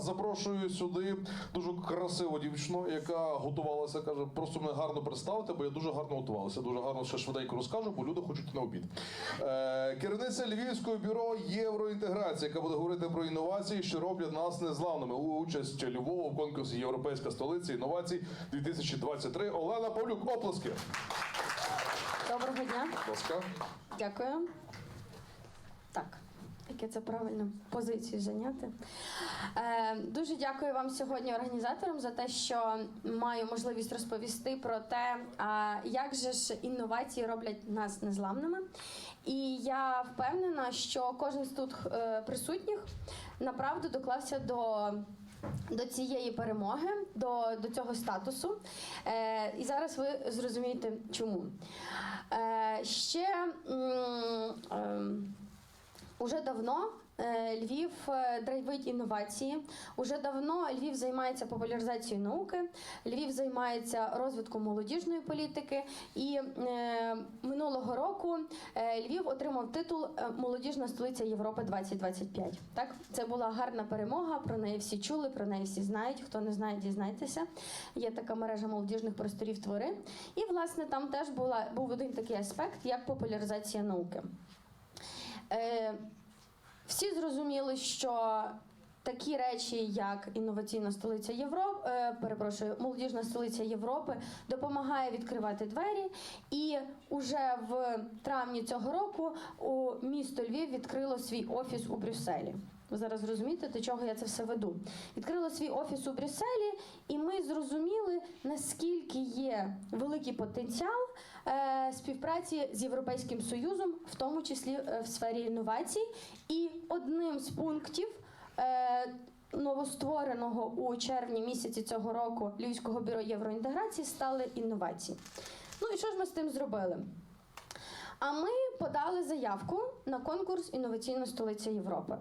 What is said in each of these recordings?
запрошую сюди дуже красиву дівчину, яка готувалася. каже, просто мене гарно представити, бо я дуже гарно готувалася. Дуже гарно ще швиденько розкажу, бо люди хочуть на обід. Е, керівниця Львівського бюро євроінтеграції, яка буде говорити про інновації, що роблять нас незламними. Участь Львова в конкурсі Європейська столиця інновацій 2023. Олена Павлюк, оплески. Доброго дня, ласка. дякую. Так, яке це правильно позицію зайняти. Е, дуже дякую вам сьогодні, організаторам, за те, що маю можливість розповісти про те, як же ж інновації роблять нас незламними. І я впевнена, що кожен з тут е, присутніх направду доклався до. До цієї перемоги, до, до цього статусу. Е, і зараз ви зрозумієте, чому. Е, ще ем, Уже давно е, Львів е, драйвить інновації. Уже давно Львів займається популяризацією науки, Львів займається розвитком молодіжної політики. І е, минулого року е, Львів отримав титул е, Молодіжна столиця Європи 2025. Так, це була гарна перемога. Про неї всі чули, про неї всі знають. Хто не знає, дізнайтеся. Є така мережа молодіжних просторів твори. І власне там теж була був один такий аспект, як популяризація науки. Е, всі зрозуміли, що такі речі, як інноваційна столиця Європи, е, перепрошую, молодіжна столиця Європи, допомагає відкривати двері. І уже в травні цього року у місто Львів відкрило свій офіс у Брюсселі. Ви зараз розумієте, до чого я це все веду. Відкрило свій офіс у Брюсселі, і ми зрозуміли, наскільки є великий потенціал співпраці з Європейським Союзом, в тому числі е, в сфері інновацій. І одним з пунктів. Е, Новоствореного у червні місяці цього року Львівського бюро євроінтеграції стали інновації. Ну і що ж ми з тим зробили? А ми подали заявку на конкурс Інноваційна столиця Європи.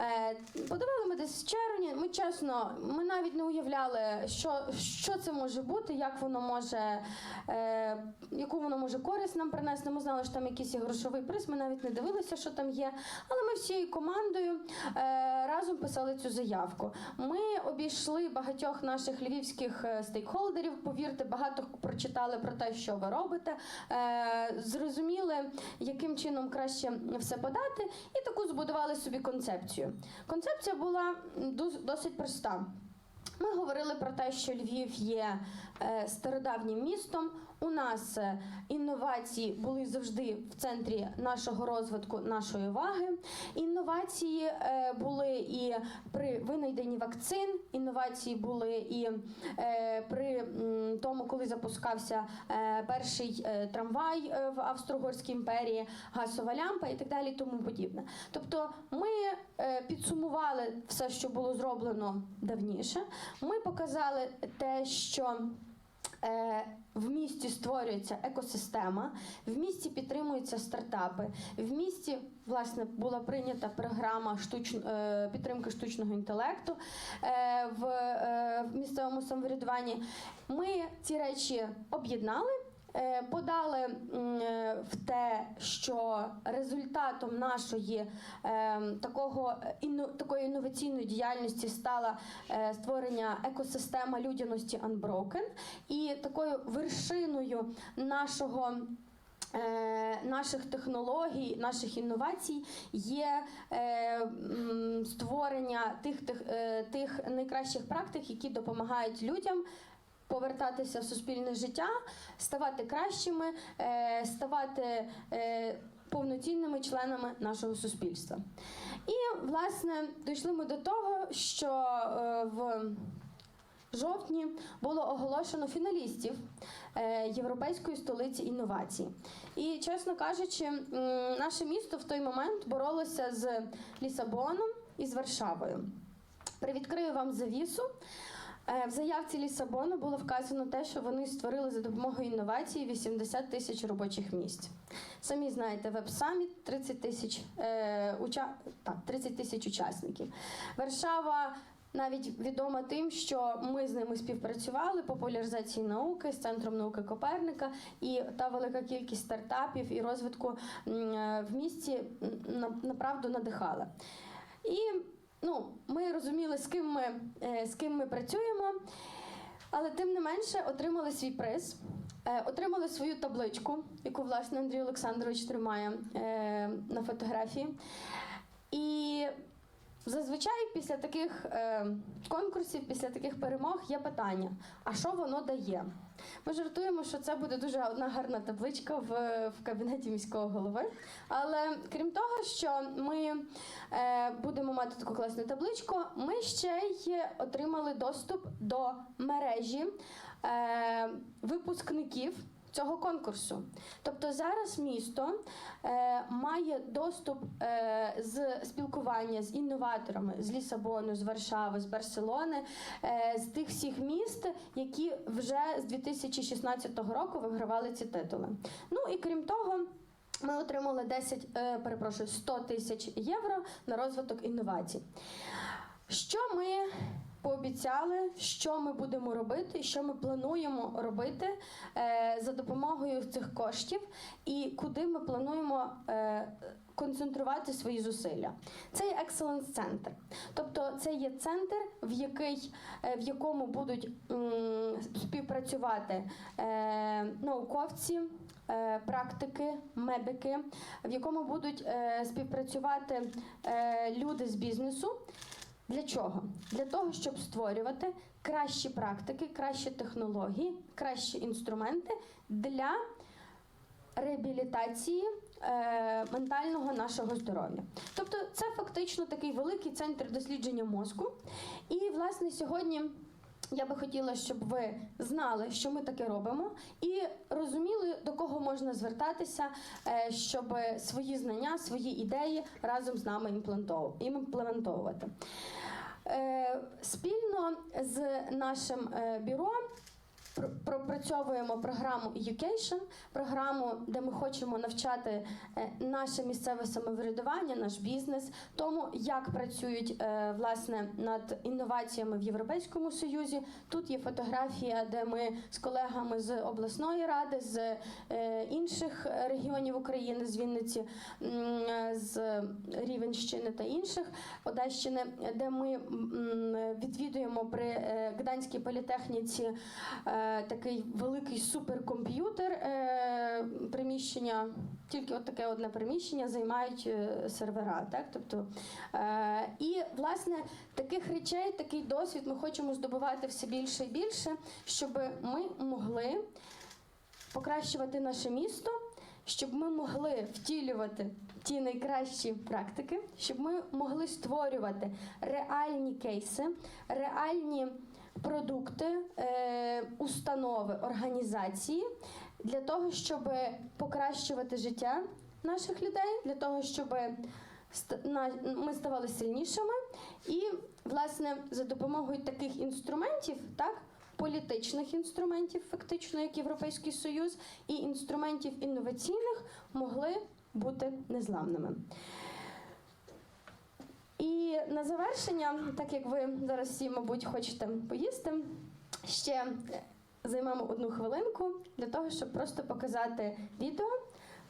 Е, подавали ми десь в червні. Ми чесно, ми навіть не уявляли, що, що це може бути, як воно може, е, яку воно може користь нам принести. Ми знали, що там якийсь грошовий приз. Ми навіть не дивилися, що там є. Але ми всією командою е, разом писали цю заявку. Ми обійшли багатьох наших львівських е, стейкхолдерів. Повірте, багато прочитали про те, що ви робите. Е, зрозуміли, яким чином краще все подати, і таку збудували собі концепцію. Концепція була досить проста. Ми говорили про те, що Львів є е, стародавнім містом. У нас е, інновації були завжди в центрі нашого розвитку, нашої уваги. Інновації е, були і при винайденні вакцин, інновації були і е, при тому, коли запускався перший трамвай в Австро-Угорській імперії, газова лямпа і так далі, тому подібне. Тобто ми підсумували все, що було зроблено давніше. Ми показали те, що В місті створюється екосистема, в місті підтримуються стартапи. В місті власне була прийнята програма штуч... е, підтримки штучного інтелекту е, в, е, місцевому самоврядуванні. Ми ці речі об'єднали. Е, Подали е, що результатом нашої е, такого такої інноваційної діяльності стала е, створення екосистема людяності Unbroken. І такою вершиною нашого. е, Наших технологій, наших інновацій є е, створення тих, тих, тих найкращих практик, які допомагають людям повертатися в суспільне життя, ставати кращими, е, ставати е, повноцінними членами нашого суспільства. І, власне, дійшли ми до того, що е, в жовтні було оголошено фіналістів Європейської столиці інновацій. І, чесно кажучи, наше місто в той момент боролося з Лісабоном і з Варшавою. Привідкрию вам завісу. Е, В заявці Лісабону було вказано те, що вони створили за допомогою інновацій 80 тисяч робочих місць. Самі знаєте, веб-саміт 30 тисяч е, уча... так, 30 тисяч учасників. Варшава навіть відома тим, що ми з ними співпрацювали популяризації науки з центром науки Коперника, і та велика кількість стартапів і розвитку е, в місті направду надихала. І ну, ми розуміли, з ким ми, е, з ким ми працюємо, але тим не менше отримали свій приз, е, отримали свою табличку, яку власне Андрій Олександрович тримає е, на фотографії. Зазвичай після таких е, конкурсів, після таких перемог є питання: а що воно дає? Ми жартуємо, що це буде дуже одна гарна табличка в, в кабінеті міського голови. Але крім того, що ми е, будемо мати таку класну табличку, ми ще й отримали доступ до мережі е, випускників. Цього конкурсу, тобто зараз місто е, має доступ е, з спілкування з інноваторами з Лісабону, з Варшави, з Барселони, е, з тих всіх міст, які вже з 2016 року вигравали ці титули. Ну і крім того. Ми отримали 10, е, перепрошую, 100 тисяч євро на розвиток інновацій. Що ми пообіцяли, що ми будемо робити, що ми плануємо робити е, за допомогою цих коштів, і куди ми плануємо е, концентрувати свої зусилля. Це є Excellence Center. Тобто це є центр, в, який, е, в якому будуть співпрацювати науковці. Практики, медики, в якому будуть співпрацювати люди з бізнесу, для чого? Для того, щоб створювати кращі практики, кращі технології, кращі інструменти для реабілітації е, ментального нашого здоров'я. Тобто, це фактично такий великий центр дослідження мозку. І, власне, сьогодні. Я би хотіла, щоб ви знали, що ми таке робимо, і розуміли, до кого можна звертатися, е, щоб свої знання, свої ідеї разом з нами імплементов- імплементовувати. Е, Спільно з нашим е, бюро пропрацьовуємо програму Education, програму, де ми хочемо навчати е, наше місцеве самоврядування, наш бізнес, тому як працюють е, власне над інноваціями в Європейському Союзі. Тут є фотографія, де ми з колегами з обласної ради, з е, інших регіонів України, з Вінниці, з Рівенщини та інших Одещини, де ми відвідуємо при Гданській політехніці такий великий суперкомп'ютер. е, Приміщення, тільки от таке одне приміщення займають е, сервера. Так? Тобто, е, і власне таких речей, такий досвід ми хочемо здобувати все більше і більше, щоб ми могли покращувати наше місто, щоб ми могли втілювати ті найкращі практики, щоб ми могли створювати реальні кейси, реальні продукти, е, установи, організації для того, щоб покращувати життя наших людей, для того, щоб ми ставали сильнішими, і власне за допомогою таких інструментів, так. Політичних інструментів, фактично, як Європейський Союз, і інструментів інноваційних могли бути незламними. І на завершення, так як ви зараз всі, мабуть, хочете поїсти, ще займемо одну хвилинку для того, щоб просто показати відео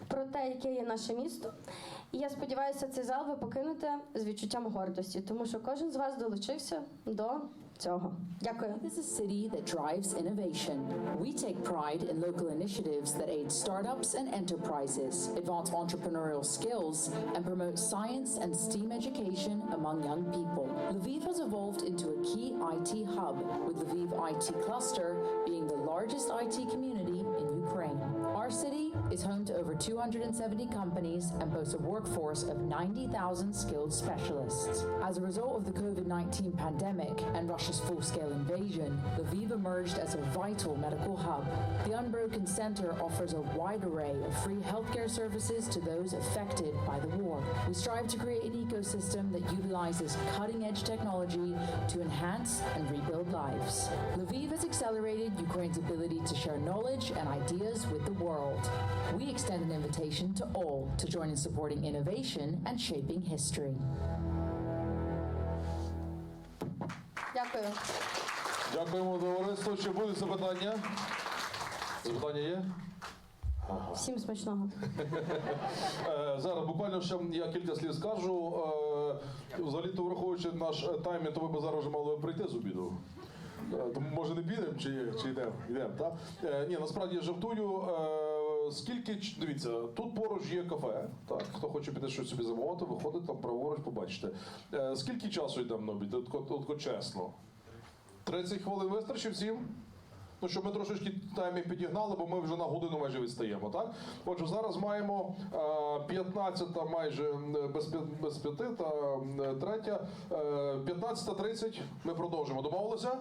про те, яке є наше місто. І я сподіваюся, цей зал ви покинете з відчуттям гордості, тому що кожен з вас долучився до цього. Дякую. This is a city that drives innovation. We take pride in local initiatives that aid startups and enterprises, advance entrepreneurial skills, and promote science and STEAM education among young people. Lviv has evolved into a key IT hub, with Lviv IT Cluster being the largest IT community in Ukraine. our city is home to over 270 companies and boasts a workforce of 90,000 skilled specialists. As a result of the COVID 19 pandemic and Russia's full scale invasion, Lviv emerged as a vital medical hub. The Unbroken Center offers a wide array of free healthcare services to those affected by the war. We strive to create an ecosystem that utilizes cutting edge technology to enhance and rebuild lives. Lviv has accelerated Ukraine's ability to share knowledge and ideas with the world. We extend an invitation to all to join in supporting innovation and shaping history. Дякую. Дякуємо, товариство. Чи будуть запитання? Запитання є? Всім смачного. Е, Зараз буквально ще я кілька слів скажу. Е, взагалі-то враховуючи наш таймінг, то ви б зараз вже мали прийти з обіду. Е, Тому може не підемо чи, чи йдемо? Йдемо, так? Е, ні, насправді я жартую. Е, скільки дивіться, тут поруч є кафе. Так, хто хоче піти щось собі замовити, виходить там праворуч, побачите. Е, скільки часу йдемо на обід? От, чесно. 30 хвилин вистачить всім? Ну, щоб ми трошечки таймінг підігнали, бо ми вже на годину майже відстаємо, так? Отже, зараз маємо е, 15 майже без, п'я- без п'яти та м, третя. Е, 15.30 ми продовжимо. Домовилися?